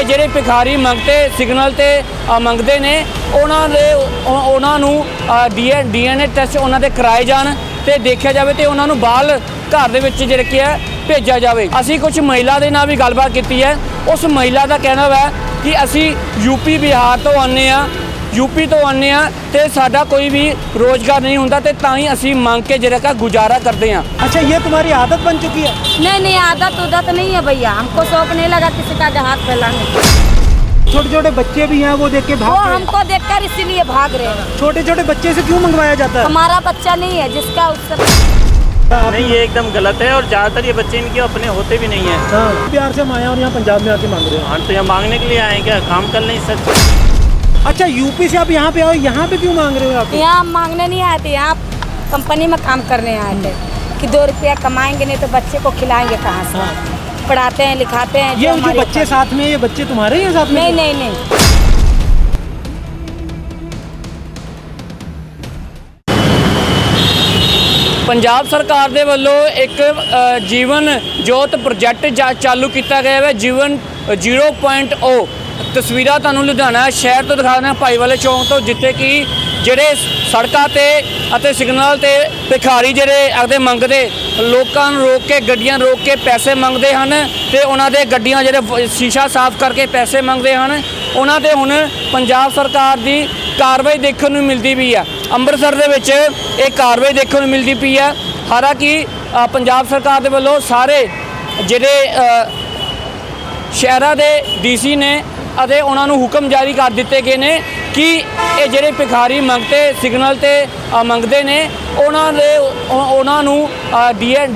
ਇਹ ਜਿਹੜੇ ਭਿਖਾਰੀ ਮੰਗਤੇ ਸਿਗਨਲ ਤੇ ਮੰਗਦੇ ਨੇ, ਉਹਨਾਂ ਦੇ ਉਹਨਾਂ ਨੂੰ ਡੀਐਨਏ ਟੈਸਟ ਉਹਨਾਂ ਦੇ ਕਰਾਏ ਜਾਣ ਤੇ ਦੇਖਿਆ ਜਾਵੇ ਤੇ ਉਹਨਾਂ ਨੂੰ ਬਾਲ ਘਰ ਦੇ ਵਿੱਚ ਜਿਹੜੇ ਕੀ ਹੈ, ਭੇਜਿਆ ਜਾਵੇ। ਅਸੀਂ ਕੁਝ ਮਹਿਲਾ ਦੇ ਨਾਲ ਵੀ ਗੱਲਬਾਤ ਕੀਤੀ ਹੈ। ਉਸ ਮਹਿਲਾ ਦਾ ਕਹਿਣਾ ਹੈ ਕਿ ਅਸੀਂ ਯੂਪੀ ਬਿਹਾਰ ਤੋਂ ਆਉਂਦੇ ਆ ਯੂਪੀ ਤੋਂ ਆਉਂਦੇ ਆ ਤੇ ਸਾਡਾ ਕੋਈ ਵੀ ਰੋਜ਼ਗਾਰ ਨਹੀਂ ਹੁੰਦਾ ਤੇ ਤਾਂ ਹੀ ਅਸੀਂ ਮੰਗ ਕੇ ਜਿਹੜਾ ਕਾ ਗੁਜ਼ਾਰਾ ਕਰਦੇ ਆ अच्छा ये तुम्हारी आदत बन चुकी है नहीं नहीं आदत उदत नहीं है भैया हमको शौक नहीं लगा किसी का हाथ फैलाने का। छोटे छोटे बच्चे भी हैं वो देख के वो भाग रहे हैं। हमको देखकर इसीलिए भाग रहे हैं छोटे छोटे बच्चे से क्यों मंगवाया जाता है हमारा बच्चा नहीं है जिसका उससे नहीं ये एकदम गलत है और ज़्यादातर ये बच्चे इनके अपने होते भी नहीं हैं हाँ बिहार से हम आए हैं और यहाँ पंजाब में आके मांग रहे हैं हम तो यहाँ मांगने के लिए आए हैं क्या काम कर लें सच अच्छा यूपी से आप यहाँ पे आओ यहाँ पे क्यों मांग रहे हो आप यहाँ हम मांगने नहीं आए थे यहाँ कंपनी में काम करने आए थे कि दो रुपया कमाएंगे नहीं तो बच्चे को खिलाएंगे कहाँ से पढ़ाते हैं लिखाते हैं ये जो हमारे बच्चे साथ में ये बच्चे तुम्हारे ही हैं साथ में नहीं नहीं नहीं ਪੰਜਾਬ ਸਰਕਾਰ ਦੇ ਵੱਲੋਂ ਇੱਕ ਅ, ਜੀਵਨ ਜੋਤ ਪ੍ਰੋਜੈਕਟ ਜਾ- ਚਾਲੂ ਕੀਤਾ ਗਿਆ ਹੈ ਜੀਵਨ 0.0 ਤਸਵੀਰਾਂ ਤੁਹਾਨੂੰ ਲੁਧਿਆਣਾ ਸ਼ਹਿਰ ਤੋਂ ਦਿਖਾ ਦਿੰਦੇ ਭਾਈਵਾਲੇ ਚੌਂਕ ਤੋਂ, ਜਿੱਥੇ ਕਿ ਜਿਹੜੇ ਸੜਕਾਂ ਤੇ ਅਤੇ ਸਿਗਨਲ ਤੇ ਭਿਖਾਰੀ ਜਿਹੜੇ ਆਪਦੇ ਮੰਗਦੇ, ਲੋਕਾਂ ਨੂੰ ਰੋਕ ਕੇ, ਗੱਡੀਆਂ ਰੋਕ ਕੇ ਪੈਸੇ ਮੰਗਦੇ ਹਨ ਤੇ ਉਹਨਾਂ ਦੇ ਗੱਡੀਆਂ ਜਿਹੜੇ ਸ਼ੀਸ਼ਾ ਸਾਫ਼ ਕਰਕੇ ਪੈਸੇ ਮੰਗਦੇ ਹਨ। ਉਹਨਾਂ ਤੇ ਹੁਣ ਪੰਜਾਬ ਸਰਕਾਰ ਦੀ ਕਾਰਵਾਈ ਦੇਖਣ ਨੂੰ ਮਿਲਦੀ ਪਈ ਆ। ਅੰਮ੍ਰਿਤਸਰ ਦੇ ਵਿੱਚ ਇਹ ਕਾਰਵਾਈ ਦੇਖਣ ਨੂੰ ਮਿਲਦੀ ਪਈ ਹੈ ਹਾਲਾਂਕਿ ਪੰਜਾਬ ਸਰਕਾਰ ਦੇ ਵੱਲੋਂ ਸਾਰੇ ਜਿਹੜੇ ਸ਼ਹਿਰਾਂ ਦੇ ਡੀਸੀ ਨੇ ਅਤੇ ਉਹਨਾਂ ਨੂੰ ਹੁਕਮ ਜਾਰੀ ਕਰ ਦਿੱਤੇ ਗਏ ਨੇ ਕਿ ਇਹ ਜਿਹੜੇ ਭਿਖਾਰੀ ਮੰਗਤੇ ਸਿਗਨਲ ਤੇ ਮੰਗਦੇ ਨੇ, ਉਹਨਾਂ ਦੇ ਉਹਨਾਂ ਨੂੰ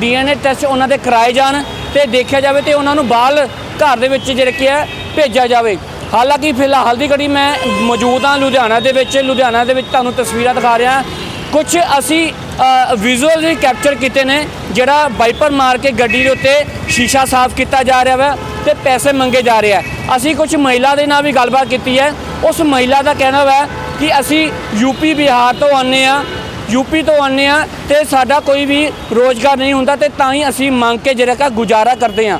ਡੀਐਨਏ ਟੈਸਟ ਉਹਨਾਂ ਦੇ ਕਰਾਏ ਜਾਣ ਤੇ ਦੇਖਿਆ ਜਾਵੇ ਤੇ ਉਹਨਾਂ ਨੂੰ ਬਾਲ ਘਰ ਦੇ ਵਿੱਚ ਜਿਹੜੇ ਕੀ ਹੈ, ਭੇਜਿਆ ਜਾਵੇ। ਹਾਲਾਂਕਿ ਫਿਲਹਾਲ ਦੀ ਘੜੀ ਮੈਂ ਮੌਜੂਦ ਹਾਂ ਲੁਧਿਆਣਾ ਦੇ ਵਿੱਚ, ਲੁਧਿਆਣਾ ਦੇ ਵਿੱਚ ਤੁਹਾਨੂੰ ਤਸਵੀਰਾਂ ਦਿਖਾ ਰਿਹਾ ਕੁਝ ਅਸੀਂ ਵਿਜ਼ੂਅਲ ਵੀ ਕੈਪਚਰ ਕੀਤੇ ਨੇ, ਜਿਹੜਾ ਵਾਈਪਰ ਮਾਰ ਕੇ ਗੱਡੀ ਦੇ ਉੱਤੇ ਸ਼ੀਸ਼ਾ ਸਾਫ਼ ਕੀਤਾ ਜਾ ਰਿਹਾ ਵਾ। ਤੇ ਪੈਸੇ ਮੰਗੇ ਜਾ ਰਹੇ ਆ। ਅਸੀਂ ਕੁਝ ਮਹਿਲਾ ਦੇ ਨਾਲ ਵੀ ਗੱਲਬਾਤ ਕੀਤੀ ਹੈ। ਉਸ ਮਹਿਲਾ ਦਾ ਕਹਿਣਾ ਵਾ ਕਿ ਅਸੀਂ ਯੂਪੀ ਬਿਹਾਰ ਤੋਂ ਆਉਂਦੇ ਆ ਯੂਪੀ ਤੋਂ ਆਉਂਦੇ ਆ ਤੇ ਸਾਡਾ ਕੋਈ ਵੀ ਰੋਜ਼ਗਾਰ ਨਹੀਂ ਹੁੰਦਾ ਤੇ ਤਾਂ ਹੀ ਅਸੀਂ ਮੰਗ ਕੇ ਜਿਹੜਾ ਕਾ ਗੁਜ਼ਾਰਾ ਕਰਦੇ ਆ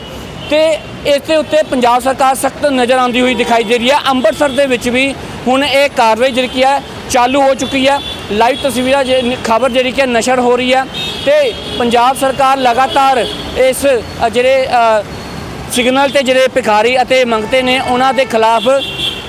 ਤੇ ਇਸ ਦੇ ਉੱਤੇ ਪੰਜਾਬ ਸਰਕਾਰ ਸਖਤ ਨਜ਼ਰ ਆਉਂਦੀ ਹੋਈ ਦਿਖਾਈ ਦੇ ਰਹੀ ਹੈ। ਅੰਮ੍ਰਿਤਸਰ ਦੇ ਵਿੱਚ ਵੀ ਹੁਣ ਇਹ ਕਾਰਵਾਈ ਜਿਹੜੀ ਕੀ ਹੈ, ਚਾਲੂ ਹੋ ਚੁੱਕੀ ਹੈ। ਲਾਈਵ ਤਸਵੀਰਾਂ ਖਬਰ ਜਿਹੜੀ ਕਿ ਨਸ਼ਰ ਹੋ ਰਹੀ ਹੈ ਤੇ ਪੰਜਾਬ ਸਰਕਾਰ ਲਗਾਤਾਰ ਇਸ ਜਿਹੜੇ ਸਿਗਨਲ ਤੇ ਜਿਹੜੇ ਭਿਖਾਰੀ ਅਤੇ ਮੰਗਤੇ ਨੇ, ਉਹਨਾਂ ਦੇ ਖਿਲਾਫ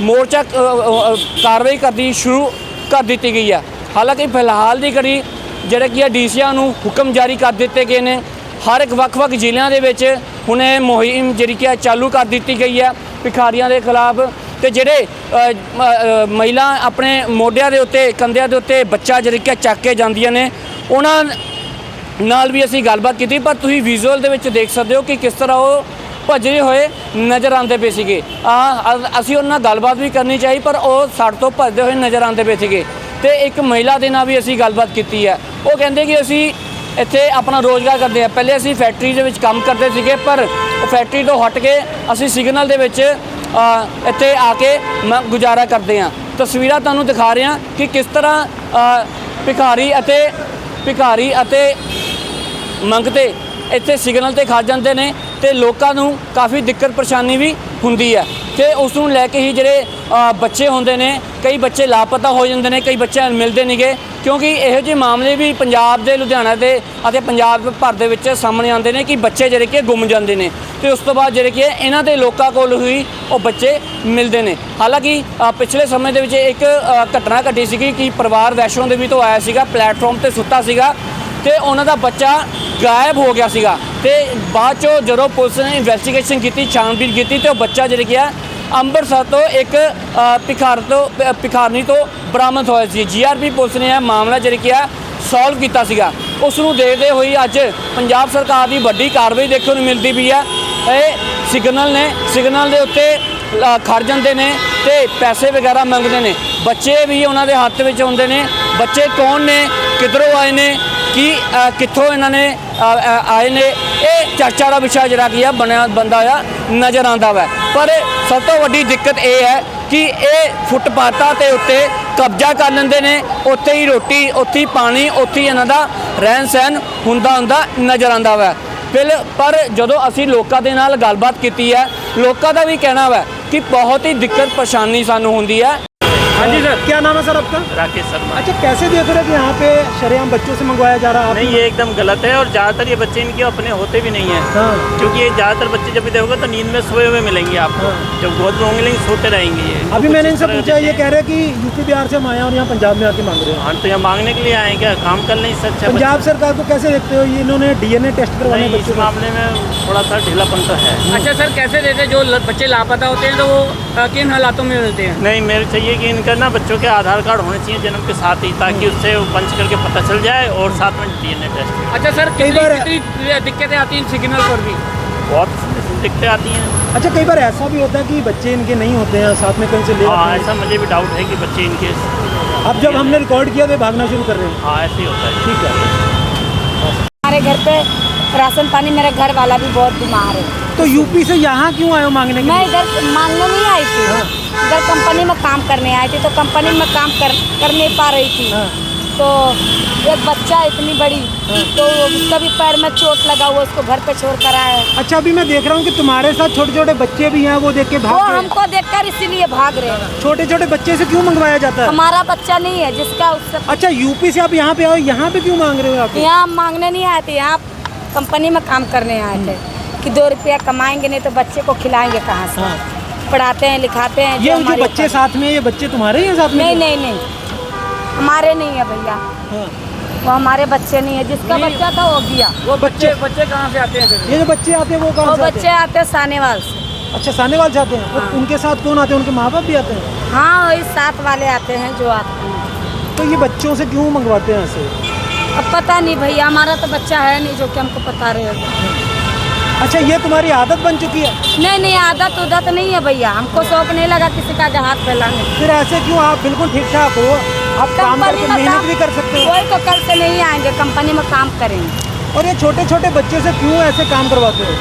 ਮੋਰਚਾ ਕਾਰਵਾਈ ਕਰਦੀ ਸ਼ੁਰੂ ਕਰ ਦਿੱਤੀ ਗਈ ਹੈ। ਹਾਲਾਂਕਿ ਫਿਲਹਾਲ ਦੀ ਘੜੀ ਜਿਹੜਾ ਕਿ ਹੈ ਡੀਸੀਆਂ ਨੂੰ ਹੁਕਮ ਜਾਰੀ ਕਰ ਦਿੱਤੇ ਗਏ ਨੇ, ਹਰ ਇੱਕ ਵੱਖ-ਵੱਖ ਜ਼ਿਲ੍ਹਿਆਂ ਦੇ ਵਿੱਚ ਹੁਣ ਇਹ ਮੁਹਿੰਮ ਜਿਹੜੀ ਕਿ ਚਾਲੂ ਕਰ ਦਿੱਤੀ ਗਈ ਹੈ ਭਿਖਾਰੀਆਂ ਦੇ ਖਿਲਾਫ ਤੇ ਜਿਹੜੇ ਮਹਿਲਾ ਆਪਣੇ ਮੋਢਿਆਂ ਦੇ ਉੱਤੇ, ਕੰਧਿਆਂ ਦੇ ਉੱਤੇ ਬੱਚਾ ਜਿਹੜੀ ਕਿ ਚੱਕ ਕੇ ਜਾਂਦੀਆਂ ਨੇ, ਉਹਨਾਂ ਨਾਲ ਵੀ ਅਸੀਂ ਗੱਲਬਾਤ ਕੀਤੀ, ਪਰ ਤੁਸੀਂ ਵਿਜ਼ੂਅਲ ਦੇ ਵਿੱਚ ਦੇਖ ਸਕਦੇ ਹੋ ਕਿ ਕਿਸ ਤਰ੍ਹਾਂ ਉਹ ਭੱਜੇ ਹੋਏ ਨਜ਼ਰ ਆਉਂਦੇ ਪਏ ਸੀਗੇ। ਆ ਅਸੀਂ ਉਹਨਾਂ ਨਾਲ ਗੱਲਬਾਤ ਵੀ ਕਰਨੀ ਚਾਹੀ, ਪਰ ਉਹ ਸਾਡੇ ਤੋਂ ਭੱਜਦੇ ਹੋਏ ਨਜ਼ਰ ਆਉਂਦੇ ਪਏ ਸੀਗੇ। ਤੇ ਇੱਕ ਮਹਿਲਾ ਦੇ ਨਾਲ ਵੀ ਅਸੀਂ ਗੱਲਬਾਤ ਕੀਤੀ ਹੈ। ਉਹ ਕਹਿੰਦੇ ਕਿ ਅਸੀਂ ਇੱਥੇ ਆਪਣਾ ਰੋਜ਼ਗਾਰ ਕਰਦੇ ਆ ਪਹਿਲੇ ਅਸੀਂ ਫੈਕਟਰੀ ਦੇ ਵਿੱਚ ਕੰਮ ਕਰਦੇ ਸੀਗੇ, ਪਰ ਫੈਕਟਰੀ ਤੋਂ ਹਟ ਕੇ ਅਸੀਂ ਸਿਗਨਲ ਦੇ ਵਿੱਚ ਇੱਥੇ ਆ ਕੇ ਮ- ਗੁਜ਼ਾਰਾ ਕਰਦੇ ਆ ਤਸਵੀਰਾਂ ਤੁਹਾਨੂੰ ਦਿਖਾ ਰਹੇ ਹਾਂ ਕਿ ਕਿਸ ਤਰ੍ਹਾਂ ਭਿਖਾਰੀ ਅਤੇ ਭਿਖਾਰੀ ਅਤੇ ਮੰਗਤੇ ਇੱਥੇ ਸਿਗਨਲ ਤੇ ਖਾ ਜਾਂਦੇ ਨੇ। ਤੇ ਲੋਕਾਂ ਨੂੰ ਕਾਫੀ ਦਿੱਕਤ ਪਰੇਸ਼ਾਨੀ ਵੀ ਹੁੰਦੀ ਹੈ ਤੇ ਉਸ ਨੂੰ ਲੈ ਕੇ ਹੀ ਜਿਹੜੇ ਬੱਚੇ ਹੁੰਦੇ ਨੇ, ਕਈ ਬੱਚੇ ਲਾਪਤਾ ਹੋ ਜਾਂਦੇ ਨੇ, ਕਈ ਬੱਚੇ ਮਿਲਦੇ ਨਹੀਂਗੇ ਕਿਉਂਕਿ ਇਹੋ ਜਿਹੇ ਮਾਮਲੇ ਵੀ ਪੰਜਾਬ ਦੇ, ਲੁਧਿਆਣਾ ਦੇ ਅਤੇ ਪੰਜਾਬ ਭਰ ਦੇ ਵਿੱਚ ਸਾਹਮਣੇ ਆਉਂਦੇ ਨੇ ਕਿ ਬੱਚੇ ਜਿਹੜੇ ਕਿ ਗੁੰਮ ਜਾਂਦੇ ਨੇ ਤੇ ਉਸ ਤੋਂ ਬਾਅਦ ਜਿਹੜੇ ਕਿ ਇਹਨਾਂ ਦੇ ਲੋਕਾਂ ਕੋਲ ਹੀ ਉਹ ਬੱਚੇ ਮਿਲਦੇ ਨੇ। ਹਾਲਾਂਕਿ ਪਿਛਲੇ ਸਮੇਂ ਦੇ ਵਿੱਚ ਇੱਕ ਘਟਨਾ ਘਟੀ ਸੀਗੀ ਕਿ ਪਰਿਵਾਰ ਵੈਸ਼ਨੋ ਦੇਵੀ ਤੋਂ ਆਇਆ ਸੀਗਾ, ਪਲੇਟਫਾਰਮ ਤੇ ਸੁੱਤਾ ਸੀਗਾ ਤੇ ਉਹਨਾਂ ਦਾ ਬੱਚਾ ਗਾਇਬ ਹੋ ਗਿਆ ਸੀਗਾ। ਤੇ ਬਾਅਦ ਚੋਂ ਜਦੋਂ ਪੁਲਿਸ ਨੇ ਇਨਵੈਸਟੀਗੇਸ਼ਨ ਕੀਤੀ ਛਾਣਬੀਨ ਕੀਤੀ ਤੇ ਉਹ ਬੱਚਾ ਜਿਹੜਾ ਗਿਆ ਅੰਮ੍ਰਿਤਸਰ ਤੋਂ ਇੱਕ ਅ, ਭਿਖਾਰ ਤੋਂ ਪ- ਭਿਖਾਰਨੀ ਤੋਂ ਬਰਾਮਦ ਹੋਇਆ ਸੀ। ਜੀਆਰਪੀ ਪੁਲਿਸ ਨੇ ਇਹ ਮਾਮਲਾ ਜਿਹੜਾ ਗਿਆ ਸੋਲਵ ਕੀਤਾ ਸੀਗਾ। ਉਸ ਨੂੰ ਦੇਖਦੇ ਹੋਈ ਅੱਜ ਪੰਜਾਬ ਸਰਕਾਰ ਦੀ ਵੱਡੀ ਕਾਰਵਾਈ ਦੇਖਣ ਨੂੰ ਮਿਲਦੀ ਵੀ ਹੈ ਇਹ ਸਿਗਨਲ ਨੇ ਸਿਗਨਲ ਦੇ ਉੱਤੇ ਖੜ ਜਾਂਦੇ ਨੇ ਤੇ ਪੈਸੇ ਵਗੈਰਾ ਮੰਗਦੇ ਨੇ। ਬੱਚੇ ਵੀ ਉਹਨਾਂ ਦੇ ਹੱਥ ਵਿੱਚ ਹੁੰਦੇ ਨੇ। ਬੱਚੇ ਕੌਣ ਨੇ? ਕਿੱਧਰੋਂ ਆਏ ਨੇ? ਕਿ ਕਿੱਥੋਂ ਇਹਨਾਂ ਨੇ ਆਏ ਨੇ? ਇਹ ਚਰਚਾ ਦਾ ਵਿਸ਼ਾ ਜਿਹੜਾ ਕੀ ਆ, ਬਣਿਆ ਬੰਦਾ ਆ ਨਜ਼ਰ ਆਉਂਦਾ ਵਾ। ਪਰ ਸਭ ਤੋਂ ਵੱਡੀ ਦਿੱਕਤ ਇਹ ਹੈ ਕਿ ਇਹ ਫੁੱਟਪਾਥਾਂ ਤੇ ਉੱਤੇ ਕਬਜ਼ਾ ਕਰ ਲੈਂਦੇ ਨੇ। ਉੱਥੇ ਹੀ ਰੋਟੀ, ਉੱਥੇ ਹੀ ਪਾਣੀ, ਉੱਥੇ ਹੀ ਇਹਨਾਂ ਦਾ ਰਹਿਣ ਸਹਿਣ ਹੁੰਦਾ ਹੁੰਦਾ ਨਜ਼ਰ ਆਉਂਦਾ ਵਾ। ਫਿਰ ਪਰ ਜਦੋਂ ਅਸੀਂ ਲੋਕਾਂ ਦੇ ਨਾਲ ਗੱਲਬਾਤ ਕੀਤੀ ਹੈ, ਲੋਕਾਂ ਦਾ ਵੀ ਕਹਿਣਾ ਵਾ ਕਿ ਬਹੁਤ ਹੀ ਦਿੱਕਤ ਪਰੇਸ਼ਾਨੀ ਸਾਨੂੰ ਹੁੰਦੀ ਹੈ। हाँ जी सर। क्या नाम है सर आपका? राकेश शर्मा। अच्छा कैसे देख रहे हो यहाँ पे शरेआम बच्चों से मंगवाया जा रहा है? नहीं ये एकदम गलत है और ज़्यादातर ये बच्चे इनके अपने होते भी नहीं है। हाँ। क्योंकि ये ज़्यादातर बच्चे जब भी देखोगे तो नींद में सोए हुए मिलेंगे आपको। हाँ। जब गोद में होंगे लेकिन सोते रहेंगे ये। अभी मैंने इनसे पूछा ये कह रहे हैं की यूपी बिहार से हम आए और यहाँ पंजाब में आके मांग रहे हैं। हाँ तो यहाँ मांगने के लिए आए क्या? काम कर लें सच अच्छा पंजाब सरकार को कैसे देखते हो? ये इन्होंने डीएनए टेस्ट करवाने इस मामले में थोड़ा सा ढीलापन तो है। अच्छा सर कैसे देते जो बच्चे लापता होते हैं तो वो किन हालातों में मिलते हैं? नहीं मेरे चाहिए कि इनका ना बच्चों के आधार कार्ड होने चाहिए जन्म के साथ ही ताकि उससे पंच करके पता चल जाए और साथ में डीएनए टेस्ट अच्छा सर कई बार- कितनी दिक्कतें आती हैं सिग्नल पर भी? बहुत दिक्कतें आती हैं। अच्छा कई बार ऐसा भी होता है कि बच्चे इनके नहीं होते हैं साथ में कहीं से ले हाँ ऐसा मुझे भी डाउट है कि बच्चे इनके अब जब हमने रिकॉर्ड किया तो भागना शुरू कर रहे हैं। हाँ ऐसे ही होता है। ठीक है। हमारे घर पे राशन पानी मेरा घर वाला भी बहुत बीमार है। तो यूपी से यहाँ क्यों आयो मांगने के मैं इधर मांगने नहीं आई थी। हाँ। इधर कंपनी में काम करने आई थी तो कंपनी में काम कर कर नहीं पा रही थी। हाँ। तो एक बच्चा इतनी बड़ी तो उसका भी पैर में चोट लगा हुआ उसको घर पे छोड़ कर आया। अच्छा अभी मैं देख रहा हूँ कि तुम्हारे साथ छोटे छोटे बच्चे भी हैं वो देख के वो भाग रहे हैं। हमको देखकर इसीलिए भाग रहे हैं। छोटे छोटे बच्चे से क्यों मंगवाया जाता है? हमारा बच्चा नहीं है जिसका उससे अच्छा यूपी से आप यहाँ पे आओ यहाँ पे क्यों मांग रहे हो आप? यहाँ मांगने नहीं आए थे यहाँ कंपनी में काम करने आए थे कि दो रुपया कमाएँगे नहीं तो बच्चे को खिलाएँगे कहाँ से? हाँ। पढ़ाते हैं लिखाते हैं ये जो बच्चे साथ में ये बच्चे तुम्हारे ही हैं साथ में? नहीं नहीं नहीं। हमारे नहीं है भैया। हाँ। वो हमारे बच्चे नहीं है। जिसका बच्चा था वो गया वो बच्चे बच्चे कहाँ से आते हैं ये जो बच्चे आते हैं वो वो कहाँ से बच्चे आते हैं सानेवाल से। अच्छा सानेवाल से आते हैं? हाँ। उनके साथ कौन आते हैं? उनके माँ बाप भी आते हैं? हाँ वही साथ वाले आते हैं जो आते हैं। तो ये बच्चों से क्यों मंगवाते हैं ऐसे? अब पता नहीं भैया हमारा तो बच्चा है नहीं जो कि हमको पता रहेगा अच्छा ये तुम्हारी आदत बन चुकी है? नहीं नहीं आदत उदत नहीं है भैया। हमको शौक नहीं लगा किसी का हाथ फैलाने। फिर ऐसे क्यों? आप बिल्कुल ठीक ठाक हो। आप काम करके मेहनत भी कर सकते हो। कोई तो कल से नहीं आएँगे कंपनी में काम करेंगे। और ये छोटे छोटे बच्चे से क्यों ऐसे काम करवाते हो?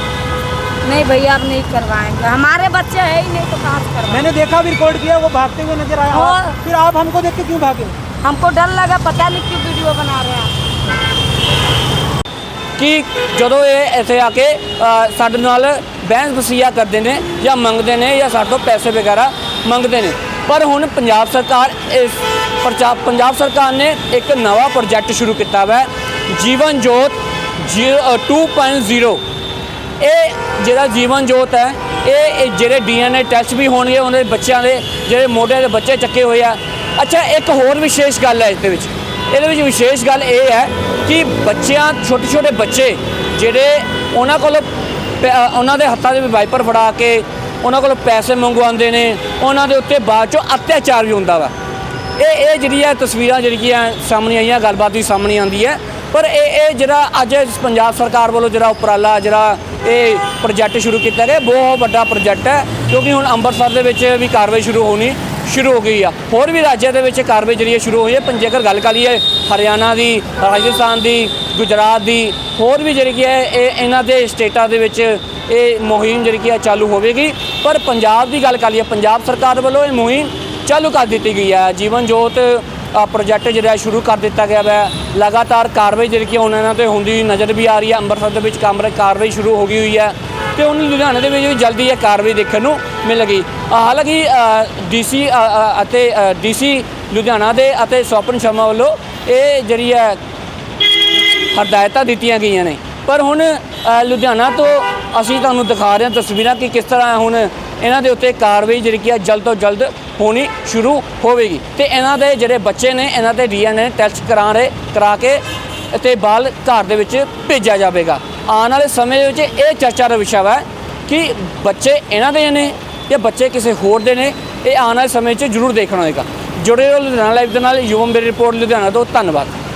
नहीं भैया अब नहीं करवाएँगे। हमारे बच्चे है ही नहीं तो काम कर मैंने देखा भी रिकॉर्ड किया वो भागते हुए नज़र आया। और- फिर आप हमको देख के क्यों भागे? हमको डर लगा पता नहीं क्यों वीडियो बना रहे हैं ਕਿ ਜਦੋਂ ਇਹ ਇੱਥੇ ਆ ਕੇ ਅ, ਸਾਡੇ ਨਾਲ ਬਹਿਸ ਵਸੀਆ ਕਰਦੇ ਨੇ ਜਾਂ ਮੰਗਦੇ ਨੇ ਜਾਂ ਸਾਡੇ ਤੋਂ ਪੈਸੇ ਵਗੈਰਾ ਮੰਗਦੇ ਨੇ ਪਰ ਹੁਣ ਪੰਜਾਬ ਸਰਕਾਰ ਇਸ ਪ੍ਰਚਾ- ਪੰਜਾਬ ਸਰਕਾਰ ਨੇ ਇੱਕ ਨਵਾਂ ਪ੍ਰੋਜੈਕਟ ਸ਼ੁਰੂ ਕੀਤਾ ਵਾ ਜੀਵਨ ਜੋਤ ਜੀ- ਅ, 2.0 ਇਹ ਜਿਹੜਾ ਜੀਵਨ ਜੋਤ ਹੈ ਇਹ ਇਹ ਜਿਹੜੇ ਡੀਐਨਏ ਟੈਸਟ ਵੀ ਹੋਣਗੇ ਉਹਨਾਂ ਦੇ ਬੱਚਿਆਂ ਦੇ ਜਿਹੜੇ ਮੋਢਿਆਂ ਦੇ ਬੱਚੇ ਚੱਕੇ ਹੋਏ ਆ ਅੱਛਾ ਇੱਕ ਹੋਰ ਵਿਸ਼ੇਸ਼ ਗੱਲ ਹੈ ਇਸ ਦੇ ਵਿੱਚ ਇਹਦੇ ਵਿੱਚ ਵਿਸ਼ੇਸ਼ ਗੱਲ ਇਹ ਹੈ ਕਿ ਬੱਚਿਆਂ, ਛੋਟੇ ਛੋਟੇ ਬੱਚੇ ਜਿਹੜੇ ਉਹਨਾਂ ਕੋਲ ਉਹਨਾਂ ਦੇ ਹੱਥਾਂ ਦੇ ਵਿੱਚ ਵਾਈਪਰ ਫੜਾ ਕੇ ਉਹਨਾਂ ਕੋਲ ਪੈਸੇ ਮੰਗਵਾਉਂਦੇ ਨੇ, ਉਹਨਾਂ ਦੇ ਉੱਤੇ ਬਾਅਦ ਚੋਂ ਅਤਿਆਚਾਰ ਵੀ ਹੁੰਦਾ ਵਾ। ਇਹ ਇਹ ਜਿਹੜੀ ਹੈ ਤਸਵੀਰਾਂ ਜਿਹੜੀਆਂ ਸਾਹਮਣੇ ਆਈਆਂ, ਗੱਲਬਾਤ ਵੀ ਸਾਹਮਣੇ ਆਉਂਦੀ ਹੈ। ਪਰ ਇਹ ਇਹ ਜਿਹੜਾ ਅੱਜ ਪੰਜਾਬ ਸਰਕਾਰ ਵੱਲੋਂ ਜਿਹੜਾ ਉਪਰਾਲਾ, ਜਿਹੜਾ ਇਹ ਪ੍ਰੋਜੈਕਟ ਸ਼ੁਰੂ ਕੀਤਾ ਗਿਆ, ਬਹੁਤ ਵੱਡਾ ਪ੍ਰੋਜੈਕਟ ਹੈ, ਕਿਉਂਕਿ ਹੁਣ ਅੰਮ੍ਰਿਤਸਰ ਦੇ ਵਿੱਚ ਵੀ ਕਾਰਵਾਈ ਸ਼ੁਰੂ ਹੋਣੀ। ਸ਼ੁਰੂ ਹੋ ਗਈ ਆ। ਹੋਰ ਵੀ ਰਾਜਾਂ ਦੇ ਵਿੱਚ ਕਾਰਵਾਈ ਜਿਹੜੀ ਹੈ ਸ਼ੁਰੂ ਹੋਈ ਹੈ ਪਰ ਜੇਕਰ ਗੱਲ ਕਰ ਲਈਏ, ਹਰਿਆਣਾ ਦੀ, ਰਾਜਸਥਾਨ ਦੀ, ਗੁਜਰਾਤ ਦੀ, ਹੋਰ ਵੀ ਜਿਹੜੀ ਕੀ ਹੈ, ਇਹ ਇਹਨਾਂ ਦੇ ਸਟੇਟਾਂ ਦੇ ਵਿੱਚ ਇਹ ਮੁਹਿੰਮ ਜਿਹੜੀ ਕੀ ਹੈ ਚਾਲੂ ਹੋਵੇਗੀ। ਪਰ ਪੰਜਾਬ ਦੀ ਗੱਲ ਕਰ ਲਈਏ, ਪੰਜਾਬ ਸਰਕਾਰ ਵੱਲੋਂ ਇਹ ਮੁਹਿੰਮ ਚਾਲੂ ਕਰ ਦਿੱਤੀ ਗਈ ਹੈ। ਜੀਵਨ ਜੋਤ ਪ੍ਰੋਜੈਕਟ ਜਿਹੜਾ ਸ਼ੁਰੂ ਕਰ ਦਿੱਤਾ ਗਿਆ ਹੈ ਲਗਾਤਾਰ ਕਾਰਵਾਈ ਜਿਹੜੀ ਕਿ ਹੁਣ ਇਹਨਾਂ ਤੇ ਹੁੰਦੀ ਨਜ਼ਰ ਵੀ ਆ ਰਹੀ ਹੈ। ਅੰਮ੍ਰਿਤਸਰ ਦੇ ਵਿੱਚ ਕਾਮਰੇ ਕਾਰਵਾਈ ਸ਼ੁਰੂ ਹੋ ਗਈ ਹੋਈ ਹੈ। ਤੇ ਉਹਨੂੰ ਲੁਧਿਆਣੇ ਦੇ ਵਿੱਚ ਵੀ ਜਲਦੀ ਇਹ ਕਾਰਵਾਈ ਦੇਖਣ ਨੂੰ ਮਿਲੇਗੀ ਅ, ਹਾਲਾਂਕਿ ਡੀਸੀ ਅਤੇ ਡੀਸੀ ਲੁਧਿਆਣਾ ਦੇ ਅਤੇ ਸਵਪਨ ਸ਼ਰਮਾ ਵੱਲੋਂ ਇਹ ਜਿਹੜੀ ਹੈ ਹਦਾਇਤਾਂ ਦਿੱਤੀਆਂ ਗਈਆਂ ਨੇ। ਪਰ ਹੁਣ ਲੁਧਿਆਣਾ ਤੋਂ ਅਸੀਂ ਤੁਹਾਨੂੰ ਦਿਖਾ ਰਹੇ ਹਾਂ ਤਸਵੀਰਾਂ ਕਿ ਕਿਸ ਤਰ੍ਹਾਂ ਹੁਣ ਇਹਨਾਂ ਦੇ ਉੱਤੇ ਕਾਰਵਾਈ ਜਿਹੜੀ ਕਿ ਹੈ ਜਲਦ ਤੋਂ ਜਲਦ ਹੋਣੀ ਸ਼ੁਰੂ ਹੋਵੇਗੀ। ਤੇ ਇਹਨਾਂ ਦੇ ਜਿਹੜੇ ਬੱਚੇ ਨੇ ਇਹਨਾਂ ਦੇ ਡੀਐਨਏ ਟੈਸਟ ਕਰਾ ਰਹੇ ਕਰਾ ਕੇ ਤੇ ਬਾਲ ਘਰ ਦੇ ਵਿੱਚ ਭੇਜਿਆ ਜਾਵੇਗਾ। ਆਉਣ ਵਾਲੇ ਸਮੇਂ ਦੇ ਵਿੱਚ ਇਹ ਚਰਚਾ ਦਾ ਵਿਸ਼ਾ ਹੈ ਕਿ ਬੱਚੇ ਇਹਨਾਂ ਦੇ ਨੇ ਜਾਂ ਬੱਚੇ ਕਿਸੇ ਹੋਰ ਦੇ ਨੇ, ਇਹ ਆਉਣ ਵਾਲੇ ਸਮੇਂ 'ਚ ਜ਼ਰੂਰ ਦੇਖਣਾ ਹੋਏਗਾ। ਜੁੜੇ ਰਹੋ ਲੁਧਿਆਣਾ ਲਾਈਵ ਦੇ ਨਾਲ, ਯੁਵਮ ਮੇਰੀ ਰਿਪੋਰਟ, ਲੁਧਿਆਣਾ ਤੋਂ ਧੰਨਵਾਦ।